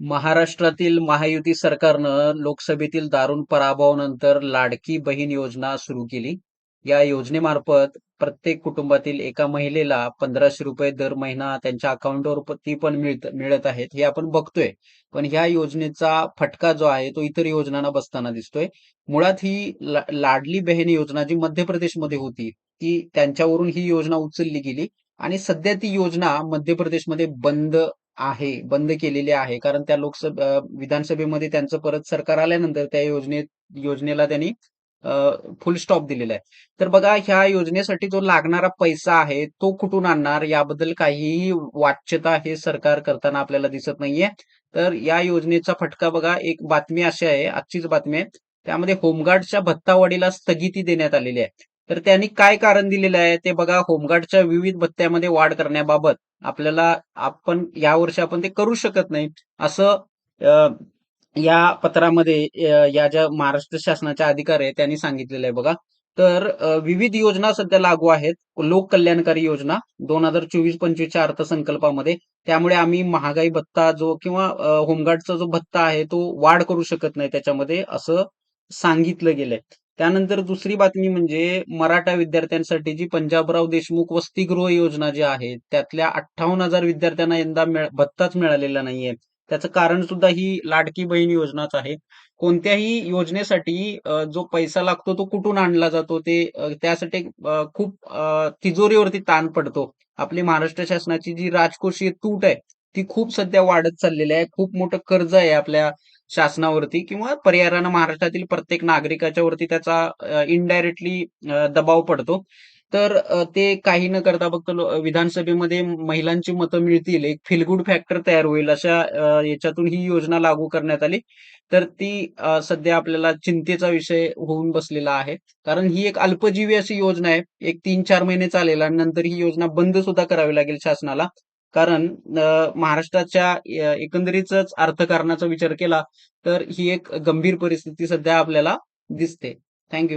महाराष्ट्रातील महायुती सरकारनं लोकसभेतील दारुण पराभवानंतर लाडकी बहीण योजना सुरू केली. या योजनेमार्फत प्रत्येक कुटुंबातील एका महिलेला पंधराशे रुपये दर महिना त्यांच्या अकाउंटवर ती पण मिळत मिळत आहेत हे आपण बघतोय. पण ह्या योजनेचा फटका जो आहे तो इतर योजनांना बसताना दिसतोय. मुळात ही लाडली बहीण योजना जी मध्य प्रदेशमध्ये होती ती त्यांच्यावरून ही योजना उचलली गेली आणि सध्या ती योजना मध्य प्रदेशमध्ये बंद आहे, बंद केलेली आहे. कारण त्या लोकसभा विधानसभेमध्ये त्यांचं परत सरकार आल्यानंतर त्या योजनेत योजनेला त्यांनी फुल स्टॉप दिलेला आहे. तर बघा ह्या योजनेसाठी जो लागणारा पैसा आहे, तो कुठून आणणार याबद्दल काहीही वाच्यता हे सरकार करताना आपल्याला दिसत नाहीये. तर या योजनेचा फटका बघा एक बातमी अशी आहे, आजचीच बातमी आहे. त्यामध्ये होमगार्डच्या भत्तावाढीला स्थगिती देण्यात आलेली आहे. तर त्यांनी काय कारण दिलेलं आहे ते बघा होमगार्डच्या विविध भत्त्यामध्ये वाढ करण्याबाबत आपल्याला आपण या वर्षी आपण ते करू शकत नाही असं या पत्रामध्ये या ज्या महाराष्ट्र शासनाच्या अधिकारी आहेत त्यांनी सांगितलेलं आहे बघा. तर विविध योजना सध्या लागू आहेत. लोक कल्याणकारी योजना 2024-25च्या अर्थसंकल्पामध्ये. त्यामुळे आम्ही महागाई भत्ता जो किंवा होमगार्डचा जो भत्ता आहे तो वाढ करू शकत नाही त्याच्यामध्ये असं सांगितलं गेलंय. त्यानंतर दुसरी बातमी म्हणजे मराठा विद्यार्थ्यांसाठी जी पंजाबराव देशमुख वसतिगृह योजना जी आहे, त्यातल्या 58,000 विद्यार्थ्यांना यंदा भत्ताच मिळालेला नाहीये. त्याचं कारण सुद्धा ही लाडकी बहीण योजनाच आहे. कोणत्याही योजनेसाठी जो पैसा लागतो तो कुठून आणला जातो ते त्यासाठी खूप तिजोरीवरती ताण पडतो. आपली महाराष्ट्र शासनाची जी राजकोषीय तूट आहे, ती खूप सध्या वाढत चाललेली आहे. खूप मोठं कर्ज आहे आपल्या शासनावरती किंवा पर्यायानं महाराष्ट्रातील प्रत्येक नागरिकाच्या वरती त्याचा इनडायरेक्टली दबाव पडतो. तर ते काही न करता फक्त विधानसभेमध्ये महिलांची मतं मिळतील, एक फिलगुड फॅक्टर तयार होईल अशा याच्यातून ही योजना लागू करण्यात आली. तर ती सध्या आपल्याला चिंतेचा विषय होऊन बसलेला आहे. कारण ही एक अल्पजीवी अशी योजना आहे. एक 3-4 महिने चालेल आणि नंतर ही योजना बंद सुद्धा करावी लागेल शासनाला. कारण महाराष्ट्राच्या एकंदरीतच अर्थकारणाचा विचार केला तर ही एक गंभीर परिस्थिती सध्या आपल्याला दिसते. थँक